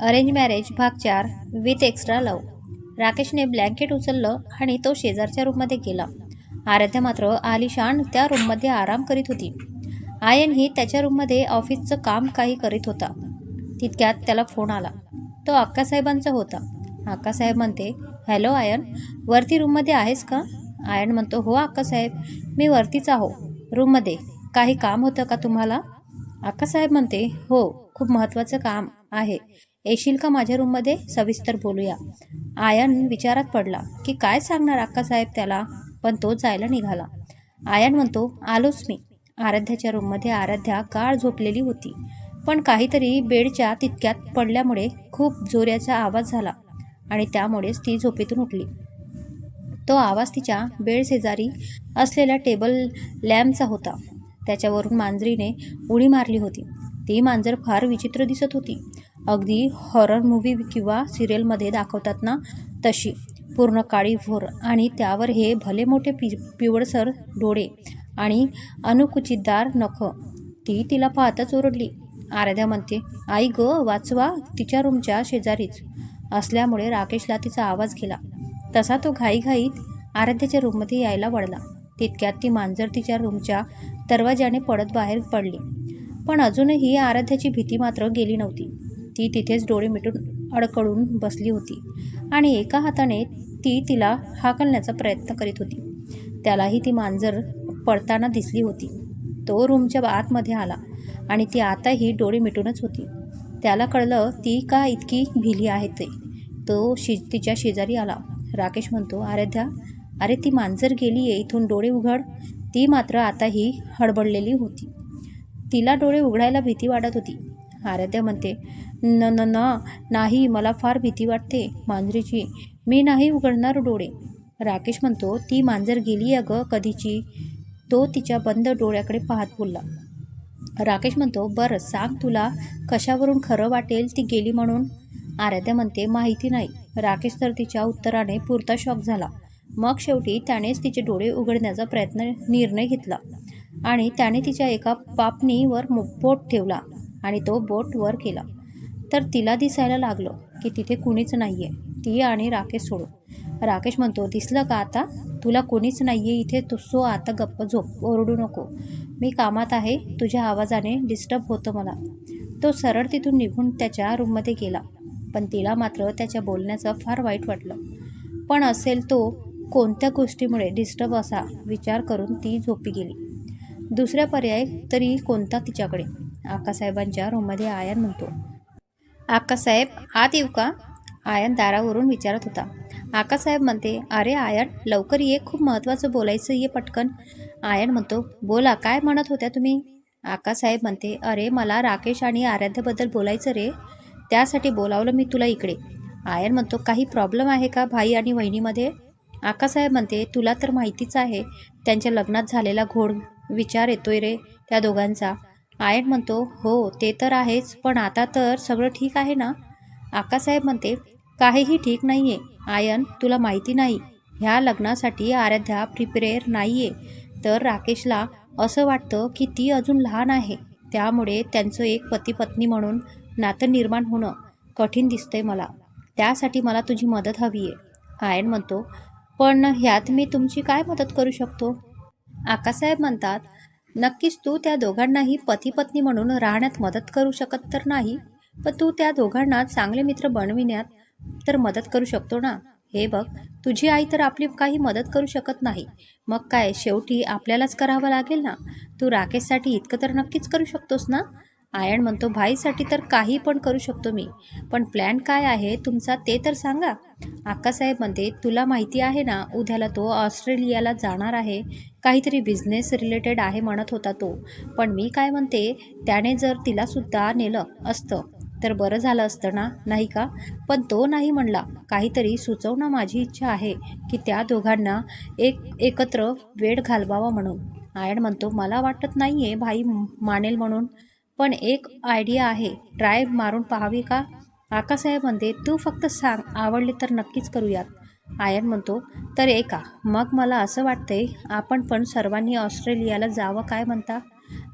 Arrange marriage भाग चार with extra love. राकेशने ब्लँकेट उचललं आणि तो शेजारच्या रूममध्ये गेला. आराध्या मात्र आलिशान त्या रूममध्ये आराम करीत होती. आयन ही त्याच्या रूममध्ये ऑफिसचं काम काही करीत होता. तितक्यात त्याला फोन आला. तो अक्कासाहेबांचा होता. अक्कासाहेब म्हणते हॅलो आयन वरती रूममध्ये आहेस का? आयन म्हणतो हो अक्कासाहेब मी वरतीच आहो. रूममध्ये काही काम होतं का तुम्हाला? अक्कासाहेब म्हणते हो खूप महत्त्वाचं काम आहे. येशील का माझ्या रूममध्ये? सविस्तर बोलूया. आयन विचारात पडला की काय सांगणार अक्कासाहेब त्याला? पण तो जायला निघाला. आयन म्हणतो आलोच मी. आराध्याच्या रूममध्ये आराध्या गाळ झोपलेली होती. पण काहीतरी बेडच्या तितक्यात पडल्यामुळे खूप जोऱ्याचा आवाज झाला आणि त्यामुळेच ती झोपेतून उठली. तो आवाज तिच्या बेड शेजारी असलेल्या टेबल लॅम्पचा होता. त्याच्यावरून मांजरीने उडी मारली होती. ती मांजर फार विचित्र दिसत होती. अगदी हॉरर मूव्ही किंवा सिरियलमध्ये दाखवतात ना तशी. पूर्ण काळी भोर आणि त्यावर हे भले मोठे पि पिवळसर डोळे आणि अनुकुचितदार नख. ती तिला पाहताच ओरडली. आराध्या म्हणते आई ग वाचवा तिच्या रूमच्या शेजारीच. असल्यामुळे राकेशला तिचा आवाज गेला. तसा तो घाईघाईत आराध्याच्या रूममध्ये यायला वळला. तितक्यात ती मांजर तिच्या रूमच्या दरवाजाने पडत बाहेर पडली. पण अजूनही आराध्याची भीती मात्र गेली नव्हती. ती तिथेच डोळे मिटून अडकळून बसली होती. आणि एका हाताने ती तिला हाकलण्याचा प्रयत्न करीत होती. त्यालाही ती मांजर पडताना दिसली होती. तो रूमच्या आतमध्ये आला आणि ती आताही डोळे मिटूनच होती. त्याला कळलं ती का इतकी भिली आहे ते. तो शि तिच्या शेजारी आला. राकेश म्हणतो आराध्या अरे ती मांजर गेली आहे इथून डोळे उघड. ती मात्र आताही हडबडलेली होती. तिला डोळे उघडायला भीती वाटत होती. आराध्या म्हणते. न न न. नाही मला फार भीती वाटते मांजरीची. मी नाही उघडणार डोळे. राकेश म्हणतो ती मांजर गेली अगं कधीची? तो तिच्या बंद डोळ्याकडे पाहत बोलला. राकेश म्हणतो बरं सांग तुला कशावरून खरं वाटेल ती गेली म्हणून? आराध्या म्हणते माहिती नाही. राकेश तर तिच्या उत्तराने पुरता शॉक झाला. मग शेवटी त्यानेच तिचे डोळे उघडण्याचा प्रयत्न निर्णय घेतला आणि त्याने तिच्या एका पापणीवर मो- बोट ठेवला आणि तो बोट वर केला. तर तिला दिसायला लागलं की तिथे कुणीच नाही आहे ती आणि राकेश सोडून. राकेश म्हणतो दिसलं का आता? तुला कोणीच नाही आहे इथे तू सो आता गप्प झोप ओरडू नको. मी कामात आहे तुझ्या आवाजाने डिस्टर्ब होतं मला. तो सरळ तिथून निघून त्याच्या रूममध्ये गेला. पण तिला मात्र त्याच्या बोलण्याचं फार वाईट वाटलं. पण असेल तो कोणत्या गोष्टीमुळे डिस्टर्ब असा विचार करून ती झोपी गेली. दुसऱ्या पर्याय तरी कोणता तिच्याकडे? आकासाहेबांच्या रूममध्ये आयन म्हणतो आकासाहेब आत येऊ का? आयन दारावरून विचारत होता. आकासाहेब म्हणते अरे आयन लवकर ये खूप महत्त्वाचं बोलायचं ये पटकन. आयन म्हणतो बोला काय म्हणत होत्या तुम्ही? आकासाहेब म्हणते अरे मला राकेश आणि आराध्याबद्दल बोलायचं रे त्यासाठी बोलावलं मी तुला इकडे. आयन म्हणतो काही प्रॉब्लेम आहे का भाई आणि वहिनीमध्ये? आकासाहेब म्हणते तुला तर माहितीच आहे त्यांच्या लग्नात झालेला घोड विचार येतोय रे त्या दोघांचा. आयन म्हणतो हो ते तर आहेच पण आता तर सगळं ठीक आहे ना? आकासाहेब म्हणते काहीही ठीक नाही आहे आयन तुला माहिती नाही. ह्या लग्नासाठी आराध्या प्रिपेअर नाही आहे तर राकेशला असं वाटतं की ती अजून लहान आहे. त्यामुळे त्यांचं एक पती पत्नी म्हणून नातं निर्माण होणं कठीण दिसतंय मला. त्यासाठी मला तुझी मदत हवी आहे आयन म्हणतो पण ह्यात मी तुमची काय मदत करू शकतो? आकासाहेब म्हणतात नक्कीच तू त्या दोघांनाही पती पत्नी म्हणून राहण्यात मदत करू शकत तर नाही पण तू त्या दोघांना चांगले मित्र बनविण्यात तर मदत करू शकतो ना? हे बघ तुझी आई तर आपली काही मदत करू शकत नाही. मग काय शेवटी आपल्यालाच करावं लागेल ना? तू राकेशसाठी इतकं तर नक्कीच करू शकतोस ना? आयन म्हणतो भाईसाठी तर काही पण करू शकतो मी पण प्लॅन काय आहे तुमचा ते तर सांगा. आक्कासाहेब म्हणते तुला माहिती आहे ना उद्याला तो ऑस्ट्रेलियाला जाणार आहे काहीतरी बिझनेस रिलेटेड आहे म्हणत होता तो. पण मी काय म्हणते त्याने जर तिलासुद्धा नेलं असतं तर बरं झालं असतं ना नाही का? पण तो नाही म्हणला काहीतरी सुचवणं माझी इच्छा आहे की त्या दोघांना एक एकत्र वेळ घालवावा म्हणून. आयन म्हणतो मला वाटत नाही आहे भाई मानेल म्हणून. पण एक आयडिया आहे. ट्राय मारून पाहावी का? आकासाहेब म्हणते तू फक्त सांग आवडले तर नक्कीच करूयात. आयन म्हणतो तर एका मग मला असं वाटतंय आपण पण सर्वांनी ऑस्ट्रेलियाला जावं काय म्हणता?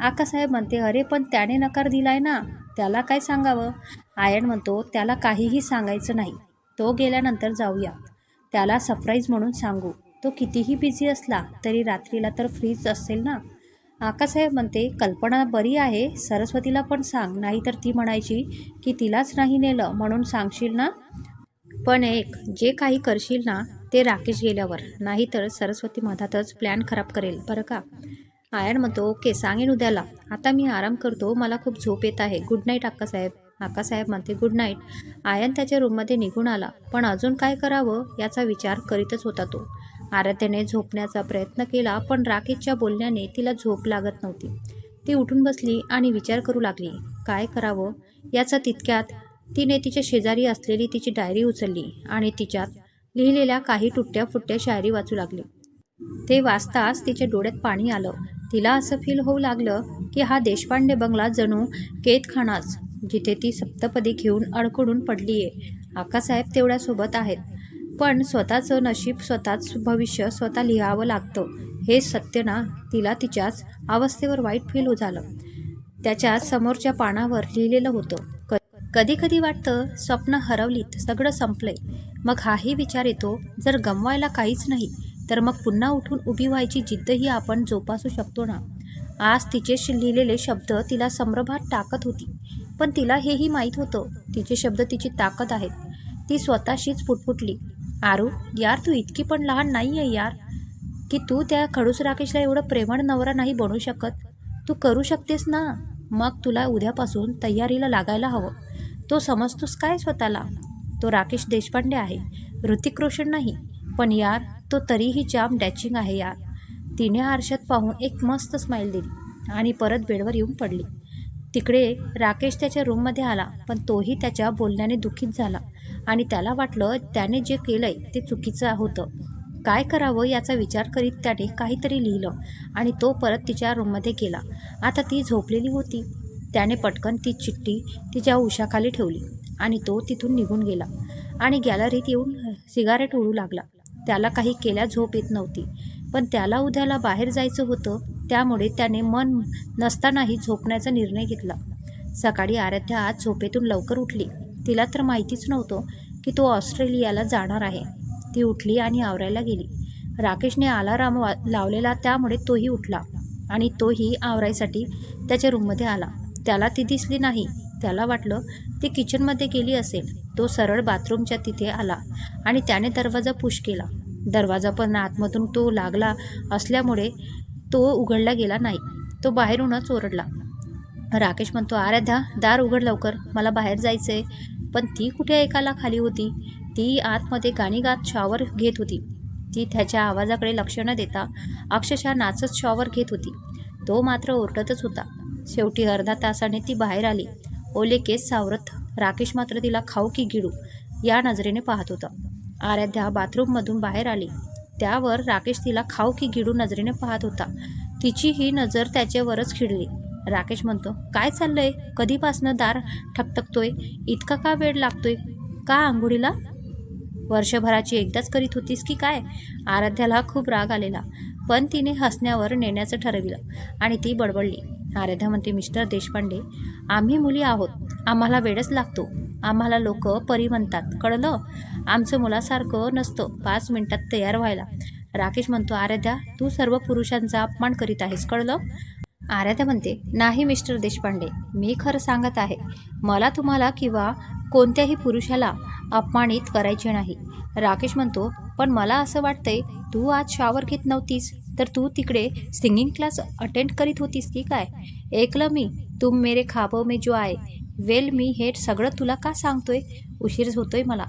आकासाहेब म्हणते अरे पण त्याने नकार दिलाय ना. त्याला काय सांगावं? आयन म्हणतो त्याला काहीही सांगायचं नाही. तो गेल्यानंतर जाऊया त्याला सरप्राईज म्हणून सांगू. तो कितीही बिझी असला तरी रात्रीला तर फ्रीच असेल ना. आकासाहेब म्हणते कल्पना बरी आहे सरस्वतीला पण सांग. नाहीतर ती म्हणायची की तिलाच नाही नेलं म्हणून सांगशील ना? पण एक जे काही करशील ना ते राकेश गेल्यावर. नाहीतर सरस्वती मधातच प्लॅन खराब करेल. बरं का? आयन म्हणतो ओके सांगेन उद्याला. आता मी आराम करतो. मला खूप झोप येत आहे. गुड नाईट अक्कासाहेब अक्कासाहेब म्हणते गुड नाईट आयन त्याच्या रूममध्ये निघून आला. पण अजून काय करावं याचा विचार करीतच होता तो. आराध्याने झोपण्याचा प्रयत्न केला पण राकेशच्या बोलण्याने तिला झोप लागत नव्हती. ती उठून बसली आणि विचार करू लागली काय करावं याचा तितक्यात तिने तिच्या शेजारी असलेली तिची डायरी उचलली आणि तिच्यात लिहिलेल्या काही तुट्ट्या फुट्ट्या शायरी वाचू लागली. ते वाचताच तिच्या डोळ्यात पाणी आलं. तिला असं फील होऊ लागलं की हा देशपांडे बंगला जणू केतखानाच जिथे ती सप्तपदी घेऊन अडकडून पडली आहे आकासाहेब तेवढ्यासोबत आहेत. पण स्वतःचं नशीब स्वतःच भविष्य स्वतः लिहावं लागतं. हे सत्य ना? तिला तिच्याच अवस्थेवर वाईट फील झालं त्याच्या समोरच्या पानावर लिहिलेलं होतं कधी कधी वाटतं स्वप्न हरवलीत सगळं संपलंय. मग हाही विचार येतो जर गमवायला काहीच नाही तर मग पुन्हा उठून उभी व्हायची जिद्दही आपण जोपासू शकतो ना? आज तिचे लिहिलेले शब्द तिला संभ्रमात टाकत होती. पण तिला हेही माहीत होतं तिचे शब्द तिची ताकद आहेत. ती स्वतःशीच फुटफुटली आरू यार तू इतकी पण लहान नाही आहे यार की तू त्या खडूस राकेशला एवढं प्रेमळ नवरा नाही बनू शकत. तू करू शकतेस ना? मग तुला उद्यापासून तयारीला लागायला हवं. तो समजतोस काय स्वतःला? तो राकेश देशपांडे आहे ऋतिक रोशन नाही पण यार तो तरीही जाम डॅचिंग आहे यार. तिने आरशात पाहून एक मस्त स्माईल दिली आणि परत बेडवर येऊन पडली. तिकडे राकेश त्याच्या रूममध्ये आला पण तोही त्याच्या बोलण्याने दुःखीत झाला. आणि त्याला वाटलं त्याने जे केलंय ते चुकीचं होतं. काय करावं याचा विचार करीत त्याने काहीतरी लिहिलं आणि तो परत तिच्या रूममध्ये गेला. आता ती झोपलेली होती. त्याने पटकन ती चिठ्ठी तिच्या उशाखाली ठेवली आणि तो तिथून निघून गेला आणि गॅलरीत येऊन सिगारेट ओढू लागला. त्याला काही केल्या झोप येत नव्हती. पण त्याला उद्याला बाहेर जायचं होतं त्यामुळे त्याने मन नसतानाही झोपण्याचा निर्णय घेतला. सकाळी आराध्या आज झोपेतून लवकर उठली. तिला तर माहितीच नव्हतं की तो ऑस्ट्रेलियाला जाणार आहे. ती उठली आणि आवरायला गेली. राकेशने अलाराम वा लावलेला त्यामुळे तोही उठला आणि तोही आवरायसाठी त्याच्या रूममध्ये आला. त्याला ती दिसली नाही. त्याला वाटलं ती किचनमध्ये गेली असेल. तो सरळ बाथरूमच्या तिथे आला आणि त्याने दरवाजा पुश केला. दरवाजा पण आतमधून तो लागला असल्यामुळे तो उघडला गेला नाही. तो बाहेरूनच ओरडला. राकेश म्हणतो आराध्या दार उघड लवकर. मला बाहेर जायचं आहे पण ती कुठे ऐकायला खाली होती? ती आतमध्ये गाणी गात शॉवर घेत होती. ती त्याच्या आवाजाकडे लक्ष न देता अक्षरशः नाचत शॉवर घेत होती. तो मात्र ओरडतच होता. शेवटी अर्धा तासाने ती बाहेर आली. ओले केस सावरत राकेश मात्र तिला खाऊ की गिळू या नजरेने पाहत होता. आराध्या बाथरूममधून बाहेर आली. त्यावर राकेश तिला खाऊ की गिळू नजरेने पाहत होता. तिची ही नजर त्याच्यावरच खिळली. राकेश म्हणतो काय चाललंय? कधीपासनं दार ठकठकतोय इतका का वेळ लागतोय? का आंघोळीला? वर्षभराची एकदाच करीत होतीस की काय? आराध्याला खूप राग आलेला पण तिने हसण्यावर नेण्याचं ठरविलं आणि ती बडबडली. आराध्या म्हणते मिस्टर देशपांडे आम्ही मुली आहोत. आम्हाला वेळच लागतो. आम्हाला लोक परी म्हणतात. कळलं? आमचं मुलासारखं नसतं. पाच मिनिटात तयार व्हायला. राकेश म्हणतो आराध्या तू सर्व पुरुषांचा अपमान करीत आहेस. कळलं? आराध्या म्हणते नाही मिस्टर देशपांडे मी खरं सांगत आहे. मला तुम्हाला किंवा कोणत्याही पुरुषाला अपमानित करायचे नाही. राकेश म्हणतो पण मला असं वाटतंय तू आज शॉवर घेत नव्हतीस तर तू तिकडे सिंगिंग क्लास अटेंड करीत होतीस की काय? ऐकलं मी तुम मेरे खाबो में जो आहे वेल मी हे सगळं तुला का सांगतोय? उशीर होतोय मला.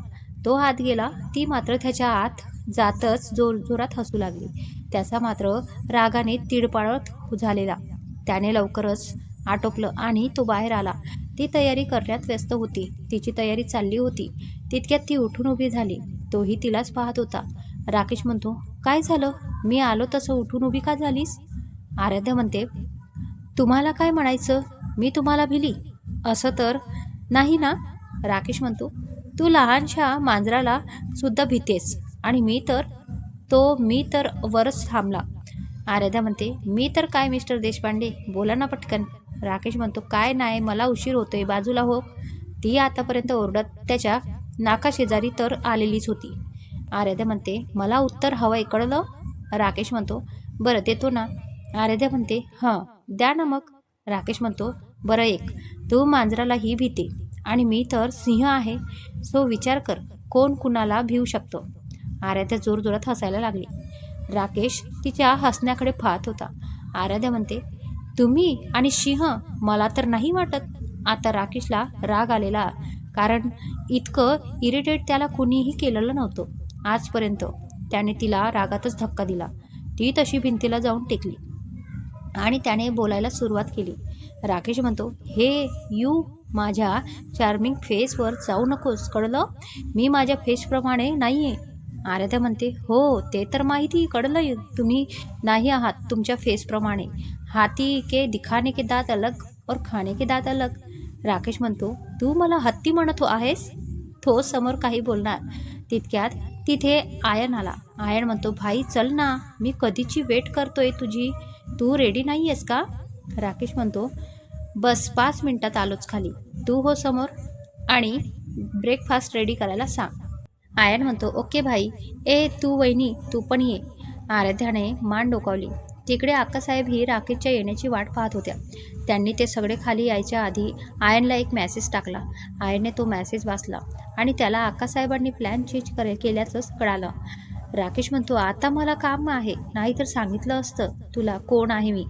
तो आत गेला ती मात्र त्याच्या आत जातच जोर जोरात हसू लागली. त्याचा मात्र रागाने तिडपाळत झालेला. त्याने लवकरच आटोपलं आणि तो बाहेर आला. ती तयारी करण्यात व्यस्त होती. तिची तयारी चालली होती. तितक्यात ती उठून उभी झाली. तोही तिलाच पाहत होता. राकेश म्हणतो काय झालं? मी आलो तसं उठून उभी का झालीस? आराध्या म्हणते तुम्हाला काय म्हणायचं? मी तुम्हाला भिली. असं तर नाही ना? राकेश म्हणतो तू लहानशा मांजराला सुद्धा भीतेस आणि मी तर तो मी तर वरच थांबला. आराध्या म्हणते मी तर काय मिस्टर देशपांडे? बोला ना पटकन. राकेश म्हणतो काय नाही मला उशीर होतोय बाजूला हो. ती आतापर्यंत ओरडत त्याच्या नाकाशेजारी तर आलेलीच होती. आराध्या म्हणते मला उत्तर हवंय कळलं? राकेश म्हणतो बरं देतो ना. आराध्या म्हणते हां द्या ना मग. राकेश म्हणतो बरं एक तू मांजरालाही भीते आणि मी तर सिंह आहे सो विचार कर कोण कुणाला भिवू शकतो? आराध्या जोरजोरात हसायला लागली. राकेश तिच्या हसण्याकडे पाहत होता. आराध्या म्हणते तुम्ही आणि सिंह मला तर नाही वाटत. आता राकेशला राग आलेला कारण इतकं इरिटेट त्याला कुणीही केलेलं नव्हतं. आजपर्यंत त्याने तिला रागातच धक्का दिला. ती तशी भिंतीला जाऊन टेकली आणि त्याने बोलायला सुरुवात केली. राकेश म्हणतो हे यू माझ्या चार्मिंग फेसवर जाऊ नकोस कळलं? मी माझ्या फेसप्रमाणे नाही आहे आराध्या म्हणते हो ते तर माहिती कळलं तुम्ही नाही आहात तुमच्या फेसप्रमाणे हाती के दिखाने के दात अलग और खाने के दात अलग. राकेश म्हणतो तू मला हत्ती म्हणत हो आहेस? तो समोर काही बोलणार. तितक्यात तिथे आयन आला. आयन म्हणतो भाई चल ना. मी कधीची वेट करतोय तुझी? तू रेडी नाही आहेस का? राकेश म्हणतो बस पाच मिनटात आलोच खाली. तू हो समोर आणि ब्रेकफास्ट रेडी करायला सांग. आयन म्हणतो ओके भाई ए तू वहिनी तू पण ये. आराध्याने मान डोकावली. तिकडे अक्कासाहेब ही राकेशच्या येण्याची वाट पाहत होत्या. त्यांनी ते सगळे खाली यायच्या आधी आयनला एक मॅसेज टाकला. आयनने तो मॅसेज वाचला आणि त्याला अक्कासाहेबांनी प्लॅन चेंज करे केल्याचंच कळालं. राकेश म्हणतो आता मला काम आहे. नाहीतर सांगितलं असतं तुला कोण आहे मी?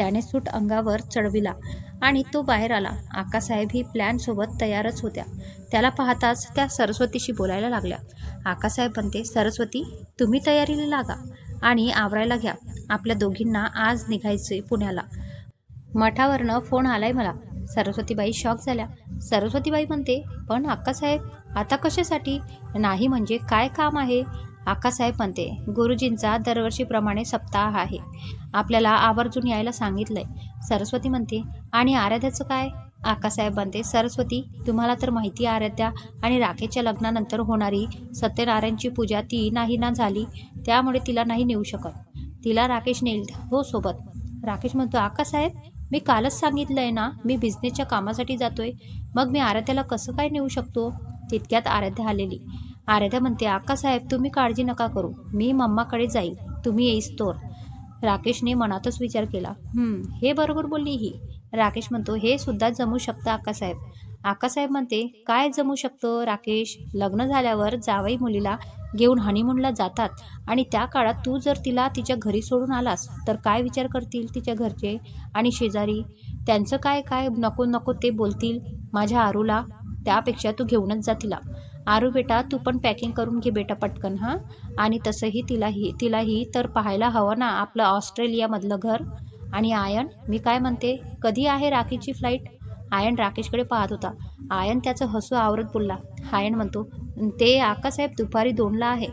त्याने सूट अंगावर चढविला आणि तो बाहेर आला. आकासाहेब ही प्लॅनसोबत तयारच होत्या. त्याला पाहताच त्या सरस्वतीशी बोलायला लागल्या. आकासाहेब म्हणते सरस्वती तुम्ही तयारीला लागा आणि आवरायला घ्या. आपल्या दोघींना आज निघायचे पुण्याला. मठावरनं फोन आलाय मला. सरस्वतीबाई शॉक झाल्या. सरस्वतीबाई म्हणते पण अक्कासाहेब आता कशासाठी? नाही म्हणजे काय काम आहे? आकासाहेब म्हणते गुरुजींचा दरवर्षीप्रमाणे सप्ताह आहे. आपल्याला आवर्जून यायला सांगितलंय. सरस्वती म्हणते आणि आराध्याचं काय? आकासाहेब म्हणते सरस्वती तुम्हाला तर माहिती आराध्या आणि राखेच्या लग्नानंतर होणारी सत्यनारायणची पूजा ती नाही ना झाली त्यामुळे तिला नाही नेऊ शकत. तिला राकेश नेईल. हो सोबत. राकेश म्हणतो आकासाहेब मी कालच सांगितलंय ना मी बिझनेसच्या कामासाठी जातोय. मग मी आराध्याला कसं काय नेऊ शकतो? तितक्यात आराध्या आलेली. आराध्या म्हणते अक्कासाहेब तुम्ही काळजी नका करू. मी मम्माकडे जाईल. तुम्ही येईस तोर राकेशने मनातच विचार केला. हे बरोबर बोलली ही. राकेश म्हणतो हे सुद्धा जमू शकतं आकासाहेब अक्कासाहेब म्हणते काय जमू शकतं राकेश? लग्न झाल्यावर जावई मुलीला घेऊन हनीमूनला जातात आणि त्या काळात तू जर तिला तिच्या घरी सोडून आलास तर काय विचार करतील तिच्या घरचे आणि शेजारी? त्यांचं काय काय? नको नको ते बोलतील. माझ्या आरूला त्यापेक्षा तू घेऊनच जा तिला. आरू बेटा तू पण पॅकिंग करून घे बेटा पटकन हां? आणि तसंही तिलाही तिलाही तर पाहायला हवं ना आपलं ऑस्ट्रेलियामधलं घर. आणि आयन मी काय म्हणते कधी आहे राखीची फ्लाईट आयन राकेशकडे पाहत होता. आयन त्याचं हसू आवरत बोलला. आयन म्हणतो ते आकासाहेब दुपारी दोनला आहे.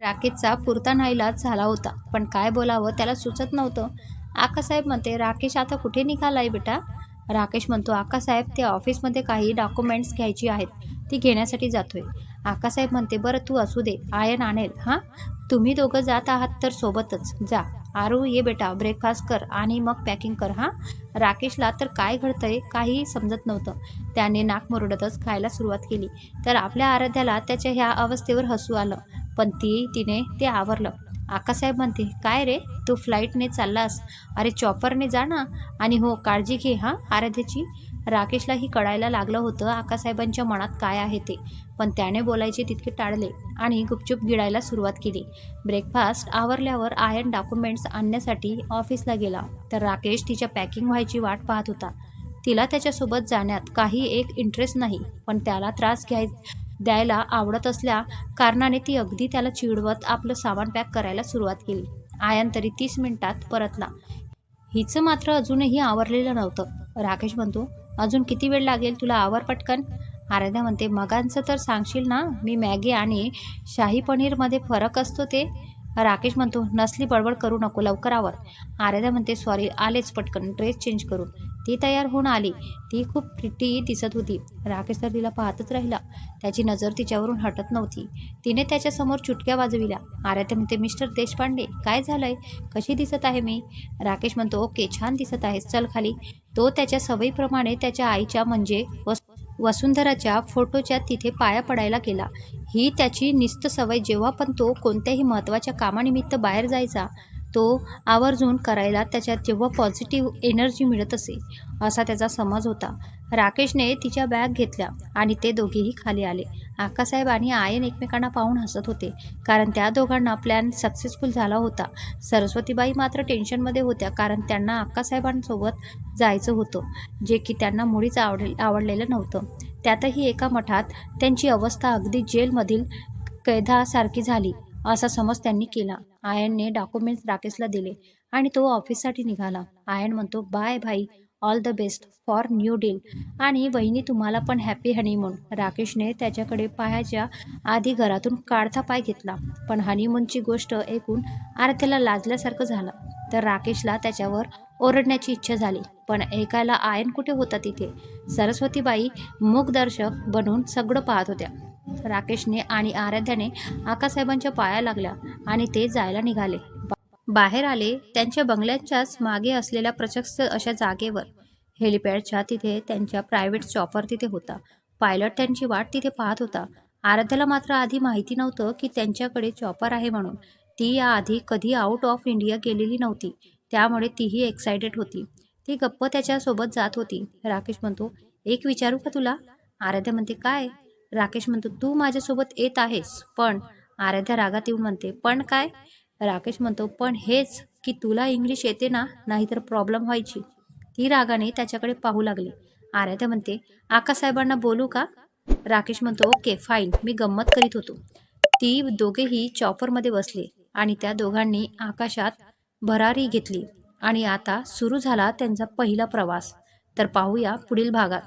राकेशचा पुरता नाईलाज झाला होता पण काय बोलावं त्याला सुचत नव्हतं. आकासाहेब म्हणते राकेश आता कुठे निघाला आहे बेटा? राकेश म्हणतो आकासाहेब ते ऑफिसमध्ये काही डॉक्युमेंट्स घ्यायची आहेत. ती घेण्यासाठी जातोय. आकासाहेब म्हणते बरं तू असू दे. आयन आणेल. हां? तुम्ही दोघं जात आहात तर सोबतच. जा. आरू ये बेटा. ब्रेकफास्ट कर आणि मग पॅकिंग कर हां? राकेशला तर काय घडतंय काही समजत नव्हतं. त्याने नाक मुरडतच खायला सुरुवात केली. तर आपल्या आराध्याला त्याच्या ह्या अवस्थेवर हसू आलं पण ती तिने ते आवरलं. आकासाहेब म्हणते काय रे? तू फ्लाईटने चाललास. अरे चॉपरने जा ना. आणि हो काळजी घे हां आराध्याची. राकेशलाही कळायला लागलं होतं आकासाहेबांच्या मनात काय आहे ते. पण त्याने बोलायचे तितके टाळले आणि गुपचूप गिळायला सुरुवात केली. ब्रेकफास्ट आवरल्यावर आयन डॉक्युमेंट्स आणण्यासाठी ऑफिसला गेला. तर राकेश तिच्या पॅकिंग व्हायची वाट पाहत होता. तिला त्याच्यासोबत जाण्यात काही एक इंटरेस्ट नाही पण त्याला त्रास घ्याय द्यायला आवडत असल्या कारणाने ती अगदी त्याला चिडवत आपलं सामान पॅक करायला सुरुवात केली. आयन तरी तीस मिनिटात परतला. हिचं मात्र अजूनही आवरलेलं नव्हतं. राकेश म्हणतो अजून किती वेळ लागेल तुला आवर पटकन? आराध्या म्हणते मगांचं तर सांगशील ना मी मॅगी आणि शाही पनीरमध्ये फरक असतो ते? राकेश म्हणतो नसली बडबड करू नको लवकर आवर. आराध्या म्हणते सॉरी आलेच पटकन ड्रेस चेंज करून ती तयार होऊन आली. ती खूप प्रिटी दिसत होती. राकेश तर तिला पाहतच राहिला. त्याची नजर तिच्यावरून हटत नव्हती. तिने त्याच्यासमोर चुटक्या वाजविल्या. आराध्या म्हणते मिस्टर देशपांडे काय झालंय? कशी दिसत आहे मी? राकेश म्हणतो ओके छान दिसत आहे. चल खाली. तो त्याच्या सवयीप्रमाणे त्याच्या आईच्या म्हणजे वस वसुंधराच्या फोटोच्या तिथे पाया पडायला गेला. ही त्याची निस्त सवय जेव्हा पण तो कोणत्याही महत्त्वाच्या कामानिमित्त बाहेर जायचा तो आवर्जून करायला त्याच्यात जेव्हा पॉझिटिव्ह एनर्जी मिळत असे असा त्याचा समज होता. राकेशने तिच्या बॅग घेतल्या आणि ते दोघेही खाली आले. आकासाहेब आणि आयन एकमेकांना पाहून हसत होते कारण त्या दोघांना प्लॅन सक्सेसफुल झाला होता. सरस्वतीबाई मात्र टेन्शनमध्ये होत्या कारण त्यांना आक्कासाहेबांसोबत जायचं होतं जे की त्यांना मुळीच आवडेल आवडलेलं नव्हतं. त्यातही एका मठात त्यांची अवस्था अगदी जेलमधील कैदासारखी झाली. असा समज त्यांनी केला. आयनने डॉक्युमेंट्स राकेशला दिले आणि तो ऑफिससाठी निघाला. आयन म्हणतो बाय भाई all the best for new deal आणि वहिनी तुम्हाला पण हॅपी हनीमून राकेशने त्याच्याकडे पायाच्या आधी घरातून काढता पाय घेतला. पण हनीमूनची गोष्ट ऐकून आरत्याला लाजल्यासारखं झालं. तर राकेशला त्याच्यावर ओरडण्याची इच्छा झाली. पण ऐकायला आयन कुठे होता तिथे? सरस्वतीबाई मूकदर्शक बनून सगळं पाहत होत्या. राकेशने आणि आराध्याने आकासाहेबांच्या पाया लागल्या आणि ते जायला निघाले. बाहेर आले त्यांच्या बंगल्यांच्याच मागे असलेल्या प्रशस्त अशा जागेवर. हेलिपॅडच्या तिथे त्यांच्या प्रायव्हेट चॉपर तिथे होता. पायलट त्यांची वाट तिथे पाहत होता. आराध्याला मात्र आधी माहिती नव्हतं की त्यांच्याकडे चॉपर आहे म्हणून. ती याआधी कधी आउट ऑफ इंडिया गेलेली नव्हती. त्यामुळे तीही एक्सायटेड होती. ती गप्प त्याच्यासोबत जात होती. राकेश म्हणतो एक विचारू का तुला? आराध्या म्हणते काय? राकेश म्हणतो तू माझ्यासोबत येत आहेस पण आराध्या रागात येऊन म्हणते पण काय? राकेश म्हणतो पण हेच की तुला इंग्लिश येते ना नाहीतर प्रॉब्लेम व्हायची. ती रागाने त्याच्याकडे पाहू लागली. आराध्या म्हणते आकासाहेबांना बोलू का? राकेश म्हणतो ओके फाईन मी गंमत करीत होतो. ती दोघेही चॉपरमध्ये बसले आणि त्या दोघांनी आकाशात भरारी घेतली आणि आता सुरू झाला त्यांचा पहिला प्रवास. तर पाहूया पुढील भागात.